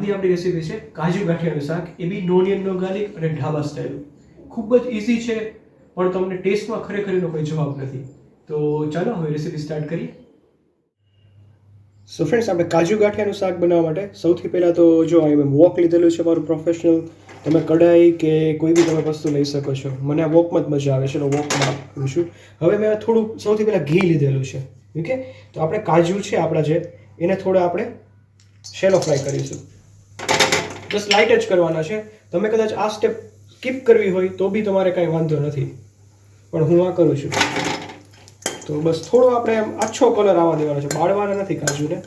આજની આપણી રેસીપી છે, કાજુ ગાંઠિયાનું શાક. એ બી નોનિયન નો ગાર્લિક અને ઢાબા સ્ટાઇલ ખૂબ જ ઇઝી છે, પણ તમને ટેસ્ટમાં ખરેખર એનો કોઈ જવાબ નથી. તો ચાલો, હવે રેસીપી સ્ટાર્ટ કરીએ. સો ફ્રેન્ડ્સ આપણે કાજુ ગાંઠિયાનું શાક બનાવવા માટે સૌથી પહેલાં તો જો મેં વોક લીધેલું છે મારું પ્રોફેશનલ તમે કઢાઈ કે કોઈ બી તમે વસ્તુ લઈ શકો છો. મને આ વોકમાં જ મજા આવે છે વોકમાં આપું છું. હવે મેં થોડું સૌથી પહેલાં ઘી લીધેલું છે ઓકે તો આપણે કાજુ છે આપણા જે, એને થોડા આપણે શેલો ફ્રાય કરીશું. બસ લાઇટ જ કરવાના છે. તમે કદાચ આ સ્ટેપ સ્કીપ કરવી હોય તો બી તમારે કાંઈ વાંધો નથી. પણ હું આ કરું છું. તો બસ થોડો આપણે આછો કલર આવવા દેવાનો છે. બાળવાના નથી કાજુને.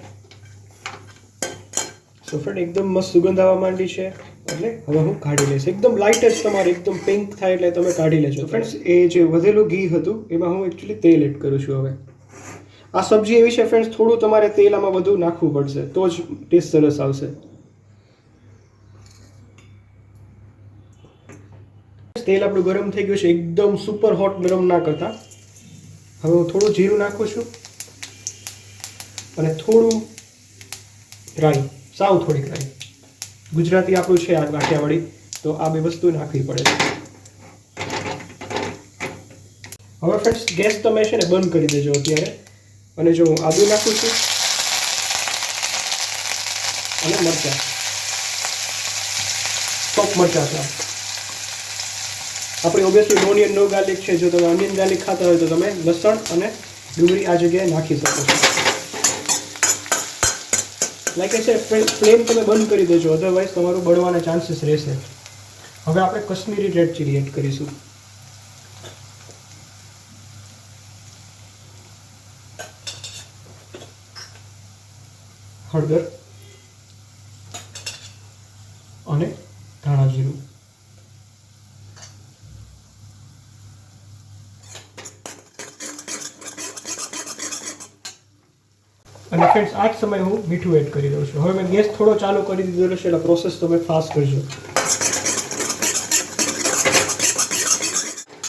તો ફ્રેન્ડ એકદમ મસ્ત સુગંધ આવવા માંડી છે. એટલે હવે હું કાઢી લઈશ. એકદમ લાઇટ જ તમારે, એકદમ પિંક થાય એટલે તમે કાઢી લેજો. ફ્રેન્ડ્સ એ જે વધેલું ઘી હતું, એમાં હું એકચ્યુઅલી તેલ એડ કરું છું હવે. આ સબ્જી એવી છે ફ્રેન્ડ્સ થોડું તમારે તેલ આમાં વધુ નાખવું પડશે. તો જ ટેસ્ટ સરસ આવશે. તેલ આપણું ગરમ થઈ ગયું છે, એકદમ સુપર હોટ ગરમ ના કરતા. હવે હું થોડું જીરું નાખું છું અને થોડું રાઈ સાવ થોડીક રાઈ ગુજરાતી આપણું છે આ કાઠિયાવાડી તો આ બે વસ્તુ નાખવી પડે છે. હવે ફ્રેન્ડ્સ ગેસ તમે છે ને બંધ કરી દેજો અત્યારે. અને જો હું આદુ નાખું છું અને મરચાં. સોપ મરચાં છે. આપણી ઓબ્વિયસલી ઓનિયન નો ગાર્લિક છે, જો તમે અનિયન ગાર્લિક ખાતા હોય તો તમે લસણ અને ડુંગળી આ જગ્યાએ નાખી શકો છો. લાઈક છે ફ્લેમ તમે બંધ કરી દેજો અધરવાઇઝ તમારું બળવાના ચાન્સીસ રહેશે. હવે આપણે કશ્મીરી રેડ ચીલી એડ કરીશું. હળદર અને ધાણા જીરું અને ફ્રેન્ડ્સ આ જ સમય હું મીઠું એડ કરી દઉં છું. હવે મેં ગેસ થોડો ચાલુ કરી દીધો છે એટલે પ્રોસેસ તમે ફાસ્ટ કરજો.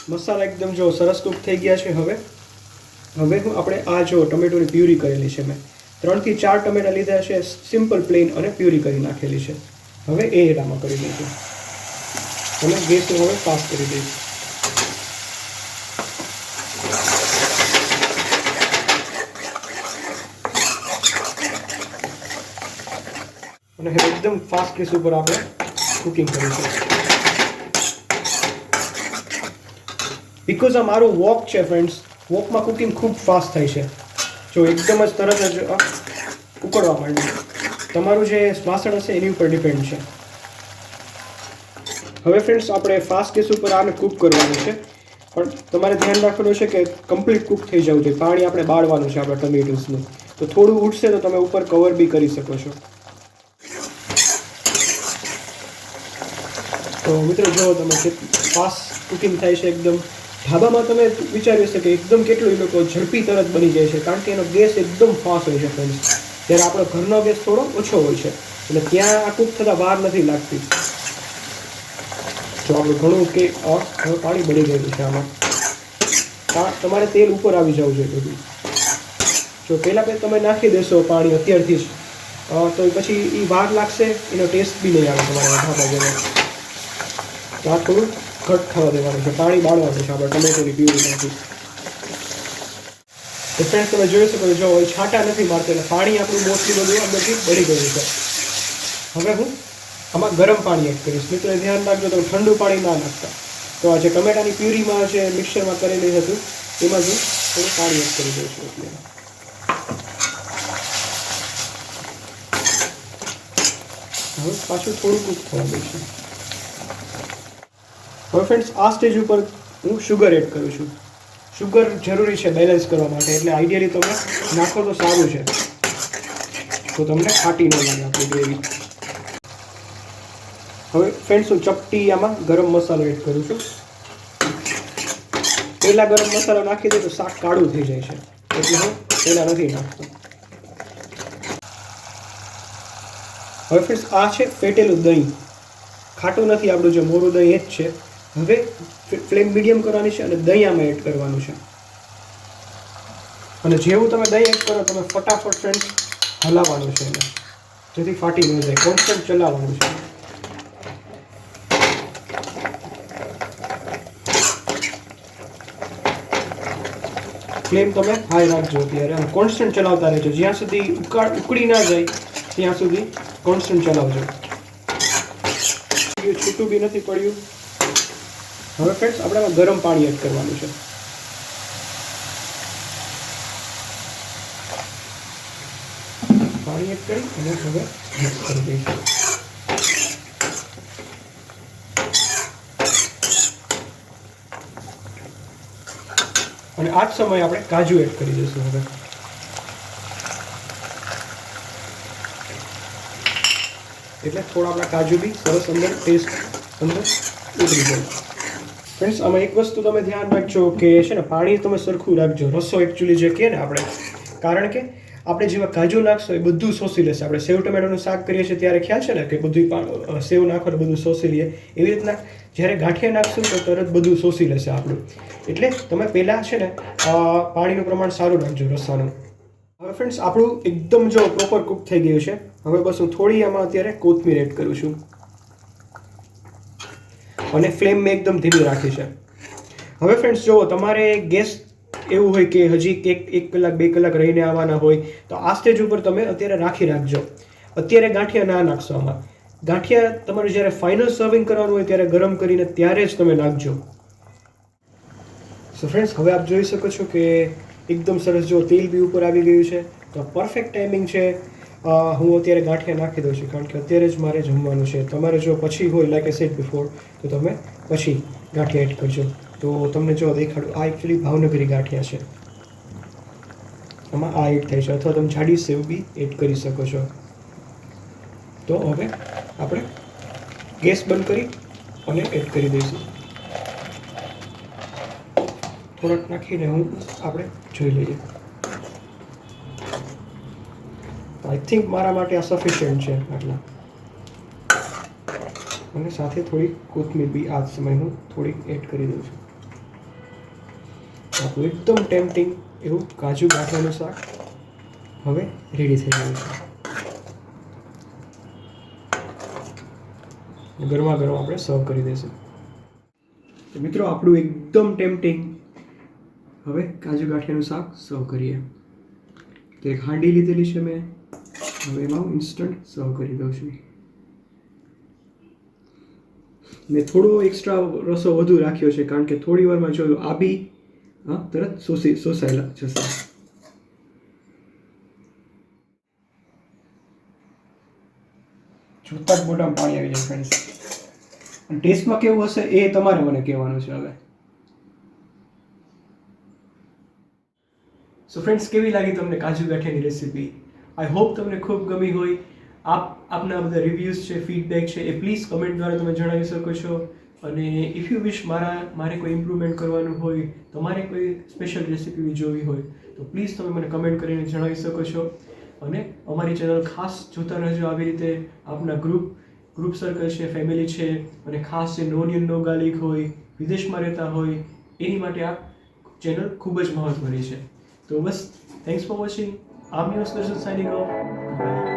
મસાલા એકદમ જો સરસ કુક થઈ ગયા છે હવે. હવે હું આપણે આ જો ટમેટોની પ્યુરી કરેલી છે મેં. ત્રણથી ચાર ટમેટા લીધા છે સિમ્પલ પ્લેન અને પ્યુરી કરી નાખેલી છે. હવે એ એડામાં કરી દઈશું. અને ગેસ હવે ફાસ્ટ કરી દઈશ. અને હવે એકદમ ફાસ્ટ ગેસ ઉપર આપણે કુકિંગ કરીશું. બિકોઝ આ મારું વોક છે ફ્રેન્ડ્સ વોકમાં કુકિંગ ખૂબ ફાસ્ટ થાય છે. જો એકદમ જ તરત જ ઉકળવા માંડ્યું. તમારું જે વાસણ હશે એની ઉપર ડિપેન્ડ છે. હવે ફ્રેન્ડ્સ આપણે ફાસ્ટ ગેસ ઉપર આને કૂક કરવાનું છે. પણ તમારે ધ્યાન રાખવાનું છે કે કમ્પ્લીટ કૂક થઈ જવું જોઈએ. પાણી આપણે બાળવાનું છે આપણા ટમેટોસનું તો થોડું ઉઠશે તો તમે ઉપર કવર બી કરી શકો છો. તો મિત્રો, જો તમે ફાસ્ટ કુકિંગ થાય છે એકદમ ઢાબામાં તમે વિચાર્યું હશે કે એકદમ કેટલું એ લોકો ઝડપી તરત બની જાય છે, કારણ કે એનો ગેસ એકદમ ફાસ્ટ હોય છે ફ્રેન્ડ્સ જ્યારે આપણો ઘરનો ગેસ થોડો ઓછો હોય છે, એટલે ત્યાં આ કૂક થતાં વાર નથી લાગતી. જો આપણું ઘણું કે પાણી બળી ગયેલું છે આમાં. તમારે તેલ ઉપર આવી જવું જોઈએ બધું. જો પહેલાં પહેલાં તમે નાખી દેશો પાણી અત્યારથી જ. તો પછી એ વાર લાગશે, એનો ટેસ્ટ બી નહીં આવે તમારા ઢાબા જેવો. તો આ થોડું ઘટ થવા દેવાનું છે, પાણી બાળવાનું છે આપણે, ટમેટોની પ્યુરીમાંથી તો ફ્રેન્ડ તમે જોઈ શકો જો એ છાંટા નથી મારતો, એટલે પાણી આપણું મોસ્ટલી બધું અંદરથી બળી ગયું છે. હવે હું આમાં ગરમ પાણી એડ કરીશ. મિત્રો ધ્યાન રાખજો, તમે ઠંડુ પાણી ના નાખતા. તો આ જે ટમેટાની પ્યુરીમાં જે મિક્સરમાં કરેલી હતું, એમાં હું થોડું પાણી એડ કરી દઉં છું એટલે હવે પાછું થોડુંક થવા દઈશું. હવે ફ્રેન્ડ્સ આ સ્ટેજ ઉપર હું શુગર એડ કરું છું. શુગર જરૂરી છે બેલેન્સ કરવા માટે, એટલે આઈડિયલી તમે નાખો તો સારું છે. તો તમને ખાટી ન લાગે આપણી ગ્રેવી હવે ફ્રેન્ડ્સ હું ચપટી આમાં ગરમ મસાલો એડ કરું છું. પહેલાં ગરમ મસાલો નાખી દે તો શાક કાળું થઈ જાય છે. એટલે હું પહેલાં નથી નાખતો. હવે ફ્રેન્ડ્સ આ છે ફેટેલું દહીં. ખાટું નથી, આપણું જે મોરું દહીં એ જ છે. હવે ફ્લેમ મીડિયમ કરવાની છે અને દહીં આમાં એડ કરવાનું છે. અને જેવું તમે દહીં એડ કરો, તમે ફટાફટ ફ્રેન્ડ હલાવવાનું છે એને. જેથી ફાટી ન જાય કોન્સ્ટન્ટ ચલાવવાનું છે. ફ્લેમ તમે હાઈ રાખજો અત્યારે અને કોન્સ્ટન્ટ ચલાવતા રહેજો. જ્યાં સુધી ઉકાળ ઉકળી ના જાય, ત્યાં સુધી કોન્સ્ટન્ટ ચલાવજો. છૂટું બી નથી પડ્યું. હવે ફ્રેન્ડ્સ આપણે ગરમ પાણી એડ કરવાનું છે. પાણી એડ કરી અને હવે અને આ જ સમયે આપણે કાજુ એડ કરી દઈશું હવે. એટલે થોડા આપણા કાજુ બી સરસ અંદર ટેસ્ટ અંદર ઉતરી જાય. ફ્રેન્ડ્સ આમાં એક વસ્તુ તમે ધ્યાન રાખજો કે છે ને, પાણી તમે સરખું રાખજો. રસો એકચ્યુઅલી જે કહે ને આપણે, કારણ કે આપણે જેવા કાજુ નાખશો એ બધું શોષી લેશે. આપણે સેવ ટમેટાનું શાક કરીએ છીએ ત્યારે ખ્યાલ છે ને કે બધું સેવ નાખો ને બધું શોષી લઈએ. એવી રીતના જ્યારે ગાંઠિયા નાખશું તો તરત બધું શોષી લેશે આપણું. એટલે તમે પહેલાં છે ને પાણીનું પ્રમાણ સારું રાખજો રસાનું. હવે ફ્રેન્ડ્સ આપણું એકદમ જો પ્રોપર કૂક થઈ ગયું છે. હવે બસ હું થોડી આમાં અત્યારે કોથમીર એડ કરું છું. અને ફ્લેમ મેં એકદમ ધીમી રાખી છે. હવે ફ્રેન્ડ્સ જુઓ, તમારે ગેસ એવું હોય કે હજી એક એક કલાક, બે કલાક રહીને આવવાના હોય, તો આ સ્ટેજ ઉપર તમે અત્યારે રાખી રાખજો. અત્યારે ગાંઠિયા ના નાખશો આમાં. ગાંઠિયા તમારે જ્યારે ફાઇનલ સર્વિંગ કરવાનું હોય ત્યારે ગરમ કરીને ત્યારે જ તમે નાખજો. સો ફ્રેન્ડ્સ હવે આપ જોઈ શકો છો કે એકદમ સરસ જો તેલ બી ઉપર આવી ગયું છે. તો પરફેક્ટ ટાઈમિંગ છે. હું અત્યારે ગાંઠિયા નાખી દઉં છું, કારણ કે અત્યારે જ મારે જમવાનું છે. તમારે જો પછી હોય લાઈક એ સેટ બિફોર તો તમે પછી ગાંઠિયા એડ કરજો. તો તમને જો દેખાડું, આ એકચ્યુઅલી ભાવનગરી ગાંઠિયા છે. આમાં આ એડ થાય છે, અથવા તમે જાડી સેવ બી એડ કરી શકો છો. તો હવે આપણે ગેસ બંધ કરી અને એડ કરી દઈશું. થોડાક નાખીને હું આપણે જોઈ લઈએ. આઈ થિંક મારા માટે આ સફિશિયન્ટ છે, આટલા. અને સાથે થોડી કોથમીર બી આ સમય હું થોડીક એડ કરી દઉં છું. આપણું એકદમ ટેમ્પટિંગ એવું કાજુ ગાંઠિયાનું શાક હવે રેડી થઈ ગયું છે. ગરમા ગરમ આપણે સર્વ કરી દઈશું. તો મિત્રો, આપણું એકદમ ટેમ્પટિંગ હવે કાજુ ગાંઠિયાનું શાક સર્વ કરીએ. તો એક હાંડી લીધેલી છે મેં. હવે એમાં હું ઇન્સ્ટન્ટ સર્વ કરી દઉં છું મેં થોડો એક્સ્ટ્રા રસો વધુ રાખ્યો છે, કારણ કે થોડી વારમાં જોયું આબી, હા, તરત સોસી સોસાયેલા જશે. જોતા જ મોઢામાં પાણી આવી જાય ફ્રેન્ડ્સ ટેસ્ટમાં કેવું હશે એ તમારે મને કહેવાનું છે હવે. સો ફ્રેન્ડ્સ કેવી લાગી તમને કાજુ ગાંઠિયાની રેસીપી આઈ હોપ તમને ખૂબ ગમી હોય. આપ, આપના બધા રિવ્યૂઝ છે ફીડબેક છે, એ પ્લીઝ કમેન્ટ દ્વારા તમે જણાવી શકો છો. અને ઇફ યુ વિશ મારા, મારે કોઈ ઇમ્પ્રુવમેન્ટ કરવાનું હોય, તમારે કોઈ સ્પેશિયલ રેસીપી જોવી હોય, તો પ્લીઝ તમે મને કમેન્ટ કરીને જણાવી શકો છો. અને અમારી ચેનલ ખાસ જોતા રહેજો આવી રીતે આપના ગ્રુપ ગ્રુપ સર્કલ છે ફેમિલી છે, અને ખાસ જે નોન નો ગાલિક હોય, વિદેશમાં રહેતા હોય, એની માટે આ ચેનલ ખૂબ જ મહત્વની છે. તો બસ thanks for watching I'm your special signing off.